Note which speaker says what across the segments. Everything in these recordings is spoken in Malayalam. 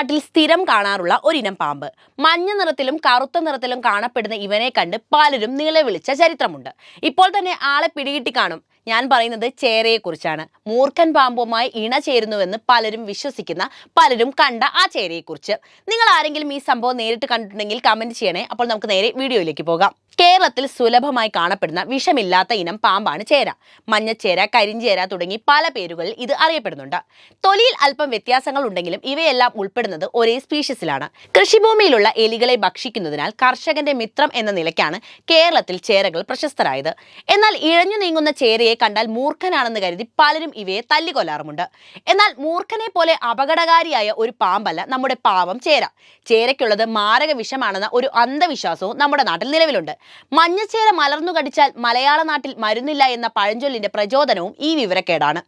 Speaker 1: നാട്ടിൽ സ്ഥിരം കാണാറുള്ള ഒരിനം പാമ്പ്. മഞ്ഞ നിറത്തിലും കറുത്ത നിറത്തിലും കാണപ്പെടുന്ന ഇവനെ കണ്ട് പലരും നിലവിളിച്ച ചരിത്രമുണ്ട്. ഇപ്പോൾ തന്നെ ആളെ പിടികിട്ടി കാണും. ഞാൻ പറയുന്നത് ചേരയെക്കുറിച്ചാണ്. മൂർഖൻ പാമ്പുമായി ഇണ ചേരുന്നുവെന്ന് പലരും വിശ്വസിക്കുന്ന പലരും കണ്ട ആ ചേരയെക്കുറിച്ച്. നിങ്ങൾ ആരെങ്കിലും ഈ സംഭവം നേരിട്ട് കണ്ടിട്ടുണ്ടെങ്കിൽ കമന്റ് ചെയ്യണേ. അപ്പോൾ നമുക്ക് നേരെ വീഡിയോയിലേക്ക് പോകാം. കേരളത്തിൽ സുലഭമായി കാണപ്പെടുന്ന വിഷമില്ലാത്ത ഇനം പാമ്പാണ് ചേര. മഞ്ഞച്ചേര കരിഞ്ചേര തുടങ്ങി പല പേരുകളിൽ ഇത് അറിയപ്പെടുന്നുണ്ട്. തൊലിയിൽ അല്പം വ്യത്യാസങ്ങൾ ഉണ്ടെങ്കിലും ഇവയെല്ലാം ഉൾപ്പെടുന്നത് ഒരേ സ്പീഷീസിലാണ്. കൃഷിഭൂമിയിലുള്ള എലികളെ ഭക്ഷിക്കുന്നതിനാൽ കർഷകന്റെ മിത്രം എന്ന നിലയ്ക്കാണ് കേരളത്തിൽ ചേരകൾ പ്രശസ്തരായത്. എന്നാൽ ഇഴഞ്ഞു നീങ്ങുന്ന ചേരയെ കണ്ടാൽ മൂർഖനാണെന്ന് കരുതി പലരും ഇവയെ തല്ലിക്കൊല്ലാറുമുണ്ട്. എന്നാൽ മൂർഖനെ പോലെ അപകടകാരിയായ ഒരു പാമ്പല്ല നമ്മുടെ പാവം ചേര. ചേരയ്ക്കുള്ളത് മാരക വിഷമാണെന്ന ഒരു അന്ധവിശ്വാസവും നമ്മുടെ നാട്ടിൽ നിലവിലുണ്ട്. മഞ്ഞച്ചേര മലർന്നു കടിച്ചാൽ മലയാള നാട്ടിൽ മരുന്നില്ല എന്ന പഴഞ്ചൊല്ലിന്റെ പ്രചോദനവും ഈ വിവരക്കേടാണ്.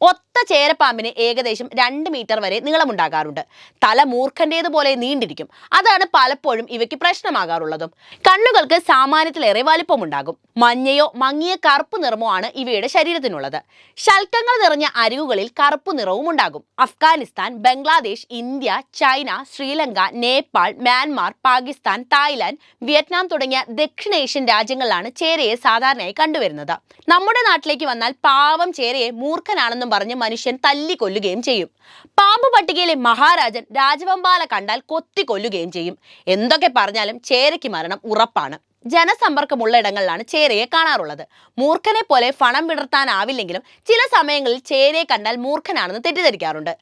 Speaker 1: ഒത്ത ചേരപ്പാമ്പിന് ഏകദേശം രണ്ട് മീറ്റർ വരെ നീളമുണ്ടാകാറുണ്ട്. തല മൂർഖന്റേതുപോലെ നീണ്ടിരിക്കും. അതാണ് പലപ്പോഴും ഇവയ്ക്ക് പ്രശ്നമാകാറുള്ളതും. കണ്ണുകൾക്ക് സാമാന്യത്തിലേറെ വലിപ്പമുണ്ടാകും. മഞ്ഞയോ മങ്ങിയ കറുപ്പ് നിറമോ ആണ് ഇവയുടെ ശരീരത്തിനുള്ളത്. ശൽക്കങ്ങൾ നിറഞ്ഞ അരികുകളിൽ കറുപ്പ് നിറവും ഉണ്ടാകും. Afghanistan Bangladesh India China Sri Lanka Nepal Myanmar Pakistan Thailand Vietnam തുടങ്ങിയ ദക്ഷിണേഷ്യൻ രാജ്യങ്ങളിലാണ് ചേരയെ സാധാരണയായി കണ്ടുവരുന്നത്. നമ്മുടെ നാട്ടിലേക്ക് വന്നാൽ പാവം ചേരയെ മൂർഖനാണെന്നും പറഞ്ഞ് മനുഷ്യൻ തല്ലിക്കൊല്ലുകയും ചെയ്യും. പാമ്പ് പട്ടികയിലെ മഹാരാജൻ രാജവമ്പാല കണ്ടാൽ കൊത്തിക്കൊല്ലുകയും ചെയ്യും. എന്തൊക്കെ പറഞ്ഞാലും ചേരയ്ക്ക് മരണം ഉറപ്പാണ്. ജനസമ്പർക്കമുള്ള ഇടങ്ങളിലാണ് ചേരയെ കാണാറുള്ളത്. മൂർഖനെ പോലെ ഫണം വിടർത്താനാവില്ലെങ്കിലും ചില സമയങ്ങളിൽ ചേരയെ കണ്ടാൽ മൂർഖനാണെന്ന് തെറ്റിദ്ധരിക്കാറുണ്ട്.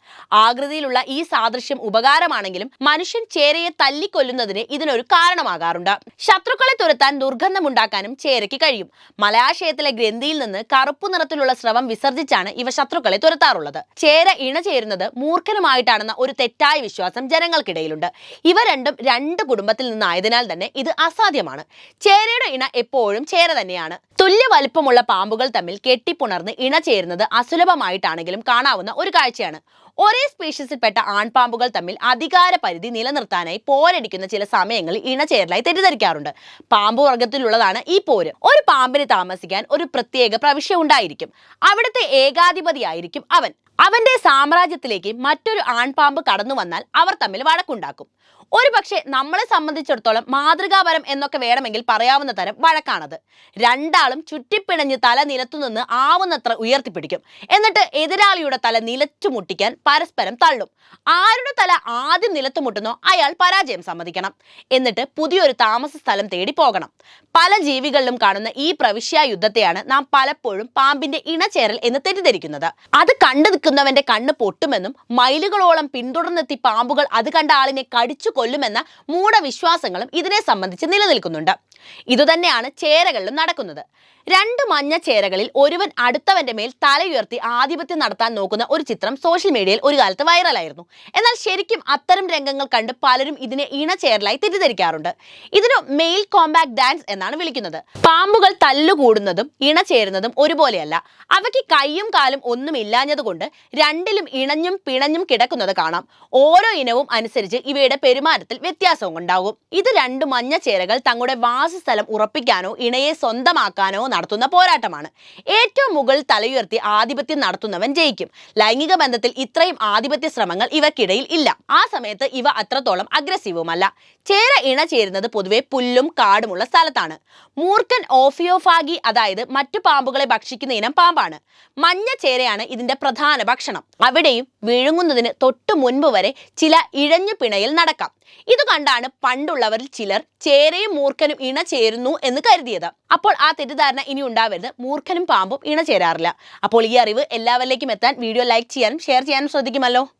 Speaker 1: ആകൃതിയിലുള്ള ഈ സാദൃശ്യം ഉപകാരമാണെങ്കിലും മനുഷ്യൻ ചേരയെ തല്ലിക്കൊല്ലുന്നതിന് ഇതിനൊരു കാരണമാകാറുണ്ട്. ശത്രുക്കളെ തുരത്താൻ ദുർഗന്ധമുണ്ടാക്കാനും ചേരയ്ക്ക് കഴിയും. മലയാശയത്തിലെ ഗ്രന്ഥിയിൽ നിന്ന് കറുപ്പു നിറത്തിലുള്ള സ്രവം വിസർജിച്ചാണ് ഇവ ശത്രുക്കളെ തുരത്താറുള്ളത്. ചേര ഇണ ചേരുന്നത് മൂർഖനുമായിട്ടാണെന്ന ഒരു തെറ്റായ വിശ്വാസം ജനങ്ങൾക്കിടയിലുണ്ട്. ഇവ രണ്ടും രണ്ട് കുടുംബത്തിൽ നിന്നായതിനാൽ തന്നെ ഇത് അസാധ്യമാണ്. ചേരയുടെ ഇണ എപ്പോഴും ചേര തന്നെയാണ്. തുല്യ വലിപ്പമുള്ള പാമ്പുകൾ തമ്മിൽ കെട്ടിപ്പുണർന്ന് ഇണ ചേരുന്നത് അസുലഭമായിട്ടാണെങ്കിലും കാണാവുന്ന ഒരു കാഴ്ചയാണ്. ഒരേ സ്പീഷീസിൽപ്പെട്ട ആൺപാമ്പുകൾ തമ്മിൽ അധികാര പരിധി നിലനിർത്താനായി പോരടിക്കുന്ന ചില സമയങ്ങളിൽ ഇണചേരലായി തെറ്റിദ്ധരിക്കാറുണ്ട്. പാമ്പ് വർഗത്തിലുള്ളതാണ് ഈ പോര്. ഒരു പാമ്പിന് താമസിക്കാൻ ഒരു പ്രത്യേക പ്രവിശ്യ ഉണ്ടായിരിക്കും. അവിടുത്തെ ഏകാധിപതിയായിരിക്കും അവൻ. അവന്റെ സാമ്രാജ്യത്തിലേക്ക് മറ്റൊരു ആൺപാമ്പ് കടന്നു വന്നാൽ അവർ തമ്മിൽ വഴക്കുണ്ടാക്കും. ഒരു പക്ഷേ നമ്മളെ സംബന്ധിച്ചിടത്തോളം മാതൃകാപരം എന്നൊക്കെ വേണമെങ്കിൽ പറയാവുന്ന തരം വഴക്കാണത്. രണ്ടാളും ചുറ്റിപ്പിണഞ്ഞ് തല നിലത്തുനിന്ന് ആവുന്നത്ര ഉയർത്തിപ്പിടിക്കും. എന്നിട്ട് എതിരാളിയുടെ തല നിലച്ചു മുട്ടിക്കാൻ പരസ്പരം തള്ളും. ആരുടെ തല ആദ്യം നിലത്ത് മുട്ടുന്നോ അയാൾ പരാജയം സമ്മതിക്കണം. എന്നിട്ട് പുതിയൊരു താമസ സ്ഥലം തേടി പോകണം. പല ജീവികളിലും കാണുന്ന ഈ പ്രവിശ്യ യുദ്ധത്തെയാണ് നാം പലപ്പോഴും പാമ്പിന്റെ ഇണചേരൽ എന്ന് തെറ്റിദ്ധരിക്കുന്നത്. അത് കണ്ടു നിൽക്കുന്നവന്റെ കണ്ണ് പൊട്ടുമെന്നും മൈലുകളോളം പിന്തുടർന്നെത്തി പാമ്പുകൾ അത് കണ്ട ആളിനെ കടിച്ചു കൊല്ലുമെന്ന മൂഢവിശ്വാസങ്ങളും ഇതിനെ സംബന്ധിച്ച് നിലനിൽക്കുന്നുണ്ട്. ഇതുതന്നെയാണ് ചേരകളിലും നടക്കുന്നത്. രണ്ട് മഞ്ഞ ചേരകളിൽ ഒരുവൻ അടുത്തവന്റെ മേൽ തലയുയർത്തി ആധിപത്യം നടത്താൻ നോക്കുന്ന ഒരു ചിത്രം സോഷ്യൽ മീഡിയയിൽ ഒരു കാലത്ത് വൈറലായിരുന്നു. എന്നാൽ ശരിക്കും അത്തരം രംഗങ്ങൾ കണ്ട് പലരും ഇതിനെ ഇണചേരലായി തെറ്റിദ്ധരിക്കാറുണ്ട്. ഇതിനു മെയിൽ കോമ്പാക്ട് ഡാൻസ് എന്നാണ് വിളിക്കുന്നത്. പാമ്പുകൾ തല്ലുകൂടുന്നതും ഇണചേരുന്നതും ഒരുപോലെയല്ല. അവയ്ക്ക് കൈയും കാലും ഒന്നും ഇല്ലാഞ്ഞതുകൊണ്ട് രണ്ടിലും ഇണഞ്ഞും പിണഞ്ഞും കിടക്കുന്നത് കാണാം. ഓരോ ഇനവും അനുസരിച്ച് ഇവയുടെ പെരുമാറ്റത്തിൽ വ്യത്യാസവും ഉണ്ടാകും. ഇത് രണ്ട് മഞ്ഞ ചേരകൾ തങ്ങളുടെ വാസസ്ഥലം ഉറപ്പിക്കാനോ ഇണയെ സ്വന്തമാക്കാനോ നടത്തുന്ന പോരാട്ടമാണ്. ഏറ്റവും മുകളിൽ തലയുയർത്തി ആധിപത്യം നടത്തുന്നവൻ ജയിക്കും. ലൈംഗിക ബന്ധത്തിൽ ഇത്രയും ആധിപത്യ ശ്രമങ്ങൾ ഇവക്കിടയിൽ ഇല്ല. ആ സമയത്ത് ഇവ അത്രത്തോളം അഗ്രസീവുമല്ല. ചേര ഇണ ചേരുന്നത് പൊതുവെ പുല്ലും കാടുമുള്ള സ്ഥലത്താണ്. മൂർഖൻ ഓഫിയോഫാഗി അതായത് മറ്റു പാമ്പുകളെ ഭക്ഷിക്കുന്ന ഇനം പാമ്പാണ്. മഞ്ഞ ചേരയാണ് ഇതിന്റെ പ്രധാന ഭക്ഷണം. അവിടെയും വിഴുങ്ങുന്നതിന് തൊട്ടു മുൻപ് വരെ ചില ഇഴഞ്ഞു പിണയിൽ നടക്കാം. ഇത് കണ്ടാണ് പണ്ടുള്ളവരിൽ ചിലർ ചേരയും മൂർഖനും ഇണ ചേരുന്നു എന്ന് കരുതിയത്. അപ്പോൾ ആ തെറ്റിദ്ധാരണ ഇനി ഉണ്ടാവരുത്. മൂർഖനും പാമ്പും ഇണ ചേരാറില്ല. അപ്പോൾ ഈ അറിവ് എല്ലാവരിലേക്കും എത്താൻ വീഡിയോ ലൈക്ക് ചെയ്യാനും ഷെയർ ചെയ്യാനും ശ്രദ്ധിക്കുമല്ലോ.